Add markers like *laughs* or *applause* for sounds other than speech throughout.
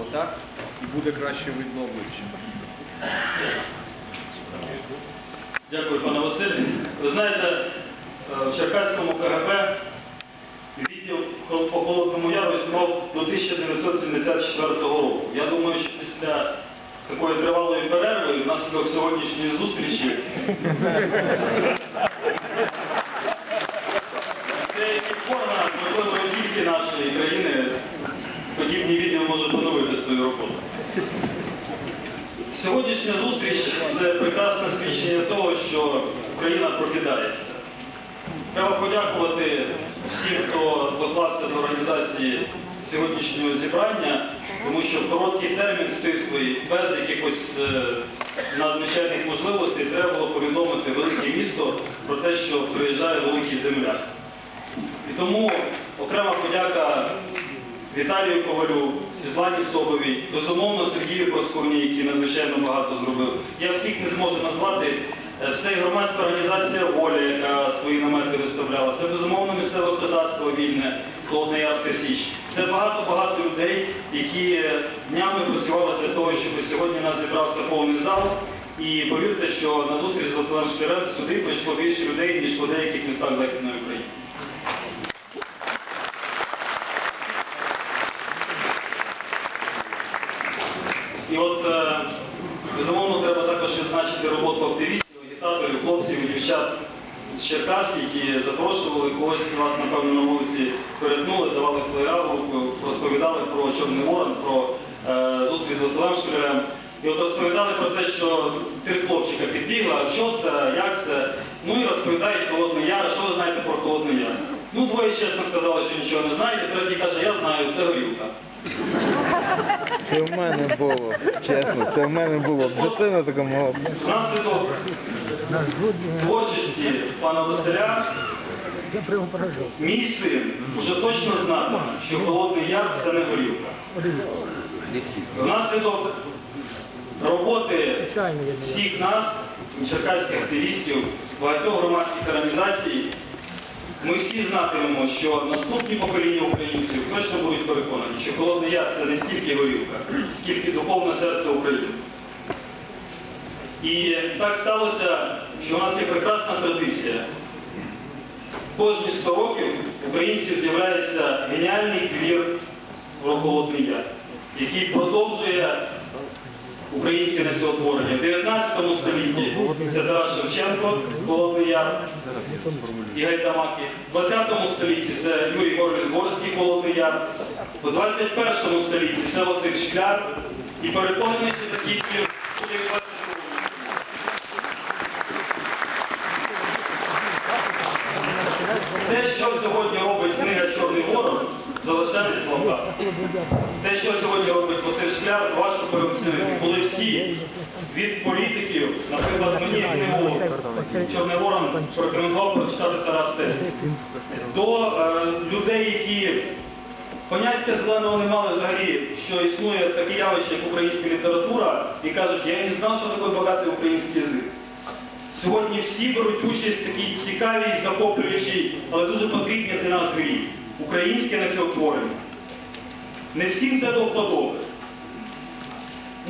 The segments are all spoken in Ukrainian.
Отак і буде краще видно обличчя. Дякую, пане Василь. Ви знаєте, е, в Черкаському КГБ відділ по Холодному Яру існував до 1974 року. Я думаю, що після такої тривалої перерви, внаслідок сьогоднішньої зустрічі, *laughs* деякі форми, можливо, тільки нашої країни, подібні відділ може поновити свою роботу. Сьогоднішня зустріч це прекрасне свідчення того, що Україна прокидається. Треба подякувати всім, хто доклався до організації сьогоднішнього зібрання, тому що короткий термін стислий, без якихось е, надзвичайних можливостей, треба було повідомити велике місто про те, що приїжджає великий земляк. І тому окрема подяка Віталію Ковалю, Світлані Собовій, безумовно Сергію Просковні, який надзвичайно багато зробив. Я всіх не зможу назвати. Е, і громадська організація Воля, яка свої намети виставляла. Це безумовно місцеве козацтво вільне, Холодноярська Січ. Це багато-багато людей, які днями працювали для того, щоб сьогодні нас зібрався повний зал. І повірте, що на зустріч з Василем Шкірем сюди прийшло більше людей, ніж по деяких містах Західної України. І от, е, безумовно, треба також відзначити роботу активістів, агітаторів, хлопців дівчат з Черкас, які запрошували когось вас, напевно, на вулиці перетнули, давали руку, розповідали про Чорний Ворон, про е, зустріч з Василем Школярем. І от розповідали про те, що три хлопчика підбігла, що це, як це. Ну і розповідають Холодний Яр, що ви знаєте про Холодний Яр. Ну, двоє чесно сказали, що нічого не знаєте, третій каже, я знаю, це горілка. Це в мене було, чесно, це в мене було. Дитина така мала. Внаслідок творчості пана Василя, мій син вже точно знатиме, що Холодний Яр це не горілка. Внаслідок роботи всіх нас, черкаських активістів, багатьох громадських організацій, ми всі знатимемо, що наступні покоління українців точно будуть переконані, що Холодний Яр це не стільки горілка, скільки духовне серце України. І так сталося, що у нас є прекрасна традиція. Кожні 100 років українців з'являється геніальний твір про Холодний Яр, який продовжує українське націотворення. В 19 столітті це Тарас Шевченко, Холодний Яр і Гайдамаки. В 20 столітті це Юрій Горліс Горський Яр. У 21 столітті це Василь Шкляр. І переконаний, що такий в 22 Те, що сьогодні робить книга Чорний ворон, залишає слова. Те, що сьогодні робить Шкляр, важко переоцінити. Були всі від політиків, наприклад, мені книгу Чорний ворон порекомендував прочитати Тарас Тест, до е, людей, які поняття зеленого не мали взагалі, що існує таке явище, як українська література, і кажуть, я не знав, що таке багатий український язик. Сьогодні всі беруть участь в такій цікавій, захоплюючій, але дуже потрібній для нас грі. Українське націотворення. Не всім це до вподоби.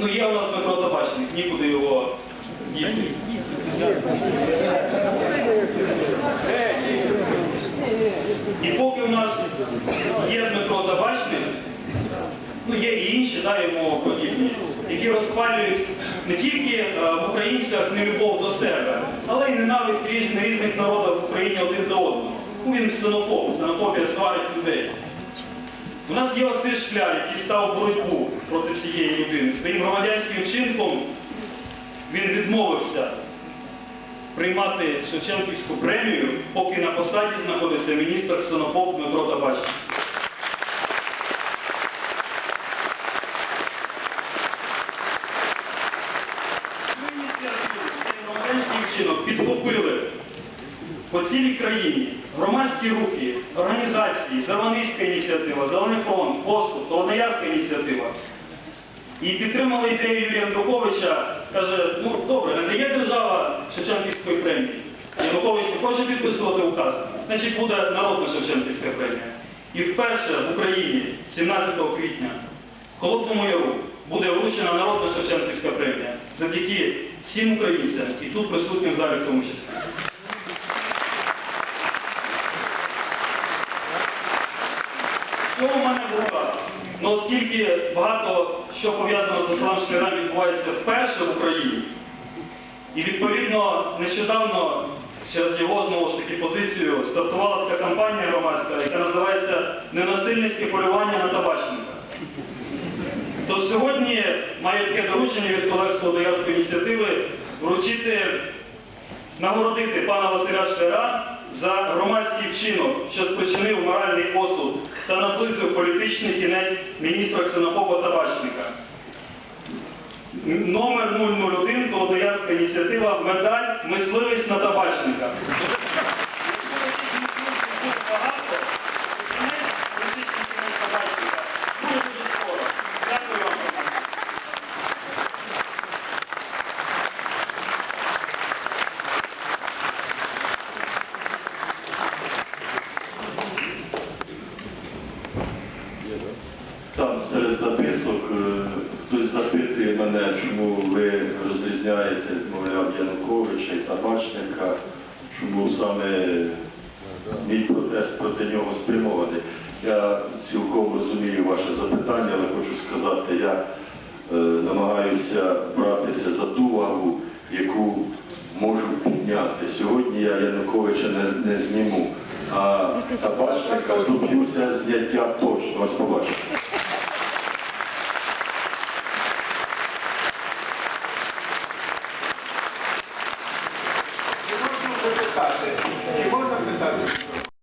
Ну, є у нас Дмитро Табачник, нікуди його діти. І поки у нас є Дмитро Табачник, ну є і інші, да, йому подібні, які розпалюють не тільки е, в українцях нелюбов до себе, але й ненависть різ- на різних народах в Україні один до одного. Ну він ксенофоб, ксенофобія сварить людей. У нас є Василь Шкляр, який став боротьбу проти цієї людини. Своїм громадянським чинком він відмовився приймати Шевченківську премію, поки на посаді знаходиться міністр ксенофоб Дмитро Табачник. Підхопили по цілій країні громадські рухи, організації, Зеленицька ініціатива, Зелений фронт, Поступ, Холодноярська ініціатива. І підтримали ідею Юрія Януковича, каже, ну добре, не дає держава Шевченківської премії. Янукович не хоче підписувати указ, значить буде народна Шевченківська премія. І вперше в Україні, 17 квітня Холодному Яру буде вручена народна Шевченківська премія завдяки всім українцям і тут присутнім залі в тому числі. Що у мене в руках? Ну, оскільки багато що пов'язано з населенням шкірами відбувається вперше в Україні, і відповідно нещодавно через його знову ж таки позицію стартувала така кампанія громадська, яка називається Ненасильницьке полювання на табачника. То сьогодні має таке доручення від колег з Холодоярської ініціативи вручити, нагородити пана Василя Шпера за громадський вчинок, що спричинив моральний осуд та наблизив політичний кінець міністра ксенофоба табачника. Номер 001 Холодоярська ініціатива медаль Мисливість на табачника. Багато. Кінець політичний кінець табачника. Дуже дуже скоро. Дякую вам. Там серед записок е, хтось запитує мене, чому ви розрізняєте мовляв Януковича і табачника, чому саме мій протест проти нього спрямований. Я цілком розумію ваше запитання, але хочу сказати, я е, намагаюся братися за ту вагу, яку можу підняти. Сьогодні я Януковича не, не зніму, а табачника доб'юся зняття точно. Ось побачите.